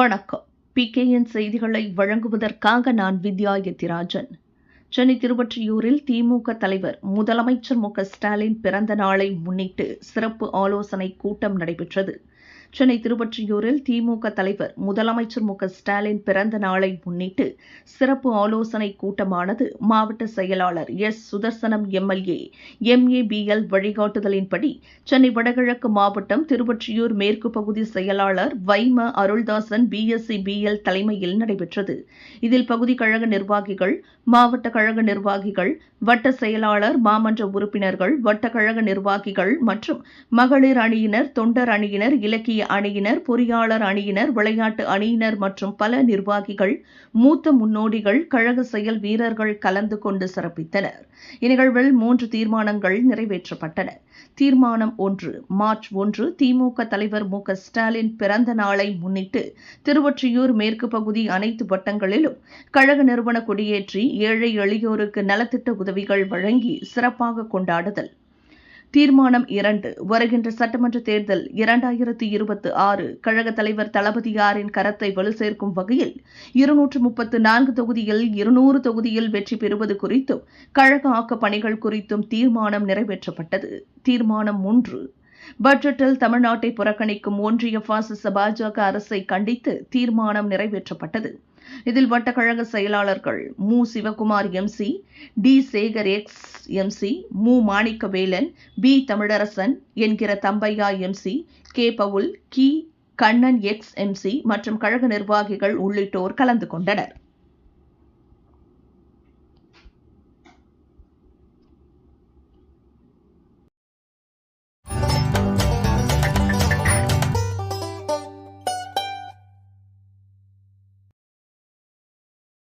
வணக்கம். பிகேஎன் செய்திகளை வழங்குவதற்காக நான் வித்யா எத்திராஜன். சென்னை திருவொற்றியூரில் திமுக தலைவர் முதலமைச்சர் மு க ஸ்டாலின் பிறந்த நாளை முன்னிட்டு சிறப்பு ஆலோசனை கூட்டம் நடைபெற்றது. சென்னை திருவொற்றியூரில் திமுக தலைவர் முதலமைச்சர் மு ஸ்டாலின் பிறந்த நாளை முன்னிட்டு சிறப்பு ஆலோசனை கூட்டமானது மாவட்ட செயலாளர் எஸ் சுதர்சனம் எம்எல்ஏ எம்ஏபிஎல் வழிகாட்டுதலின்படி சென்னை வடகிழக்கு மாவட்டம் திருவொற்றியூர் மேற்கு பகுதி செயலாளர் வைம அருள்தாசன் பிஎஸ்சி பிஎல் தலைமையில் நடைபெற்றது. இதில் பகுதி கழக நிர்வாகிகள் மாவட்ட கழக நிர்வாகிகள் வட்ட செயலாளர் மாமன்ற உறுப்பினர்கள் வட்ட கழக நிர்வாகிகள் மற்றும் மகளிர் அணியினர் தொண்டர் அணியினர் இலக்கிய அணியினர் பொறியாளர் அணியினர் விளையாட்டு அணியினர் மற்றும் பல நிர்வாகிகள் மூத்த முன்னோடிகள் கழக செயல் வீரர்கள் கலந்து கொண்டு சிறப்பித்தனர். இந்நிகழ்வில் மூன்று தீர்மானங்கள் நிறைவேற்றப்பட்டன. தீர்மானம் ஒன்று மார்ச் ஒன்று திமுக தலைவர் மு. ஸ்டாலின் பிறந்த நாளை முன்னிட்டு திருவொற்றியூர் மேற்கு பகுதி அனைத்து வட்டங்களிலும் கழக நிறுவன கொடியேற்றி ஏழை எளியோருக்கு நலத்திட்ட உதவிகள் வழங்கி சிறப்பாக கொண்டாடுதல். தீர்மானம் இரண்டு. வருகின்ற சட்டமன்ற தேர்தல் இரண்டாயிரத்தி இருபத்தி ஆறு. கழக தலைவர் தளபதியாரின் கரத்தை வலு சேர்க்கும் வகையில் இருநூற்று முப்பத்து நான்கு தொகுதியில் இருநூறு தொகுதியில் வெற்றி பெறுவது குறித்தும் கழக ஆக்க பணிகள் குறித்தும் தீர்மானம் நிறைவேற்றப்பட்டது. தீர்மானம் மூன்று. பட்ஜெட்டில் தமிழ்நாட்டை புறக்கணிக்கும் ஒன்றிய பாசிச பாஜக அரசை கண்டித்து தீர்மானம் நிறைவேற்றப்பட்டது. இதில் வட்டக்கழக செயலாளர்கள் மு. Sivakumar MC D. Sekar ex MC மு. மாணிக்கவேலன் பி தமிழரசன் என்கிற தம்பையா எம்சி கே. பவுல் கி. கண்ணன் எக்ஸ் எம்சி மற்றும் கழக நிர்வாகிகள் உள்ளிட்டோர் கலந்து கொண்டனர்.